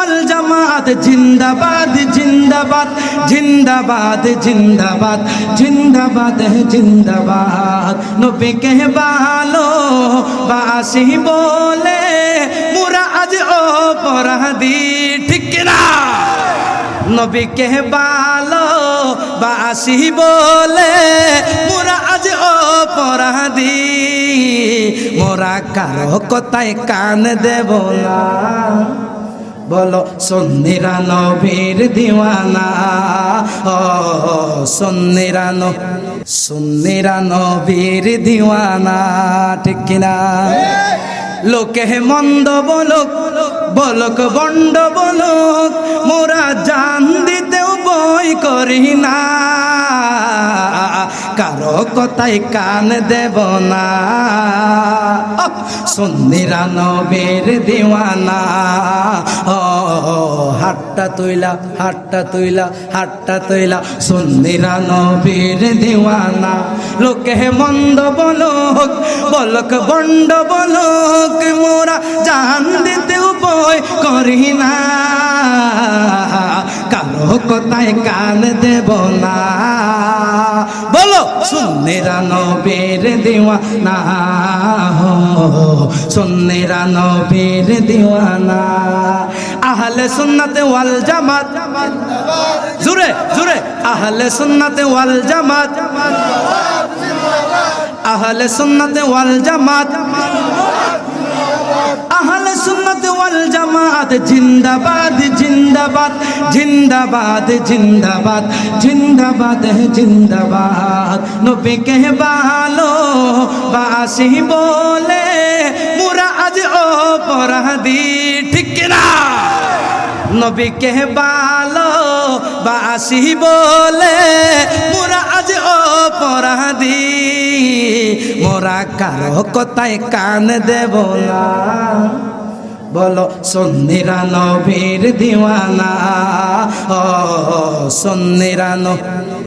ওয়াল জামাত জিন্দাবাদ জিন্দাবাদ জিন্দাবাদ জিন্দাবাদ জিন্দাবাদ জিন্দাবাদ। নবীকে ভালো বাসি বলে, মুরা আজ অপরাধী, ঠিক না নবীকে ভালো বাসি বলে, মোরা আজ অপরাধী। মোরা কারও কথায় কান দেব না। বলো, সন্নিরা নবীর দিওয়ানা। ও, সন্নিরা সন্নিরা নবীর দিওয়ানা, ঠিক কিনা? লোকে মন্দ বলক বলক, বন্ড বলক, মোরা জান দিতেও বই করি না। কথাই কান দেব না। সন্ধিরা নবের দিওয়ানা। ও হাট্টা তৈলা হাট্টা তৈলা হাট্টা তৈলা সন্ধিরা নবীর দিওয়ানা। লোকে মন্দ বলক বলক বন্ড বলক, মোরা জান দিতেও বই করি না। কথায় কান দেব না? বলো, সুন্নেরা নবের দিওয়ানা হো, সুন্নেরা নবের দিওয়ানা। আহলে সুন্নাতে ওয়াল জামাত। জুরে জুরে আহলে সুন্নাতে ওয়াল জামাত। আহলে সুন্নাতে ওয়াল জামাত। আহলে সুন্নাত ওয়াল জামাত জিন্দাবাদ জিন্দাবাদ জিন্দাবাদ জিন্দাবাদ জিন্দাবাদ জিন্দাবাদ। নবী কে ভালো বাসি বলে, মুরা আজ অপরাধী, ঠিক না? নবীকে ভালো বাসি বলে, মোরা আজ অপরাধী মোরা কারও কথায় কান দেব না। বলো সন্নিরা নবীর দিওয়ানা। ও সন্নিরা ন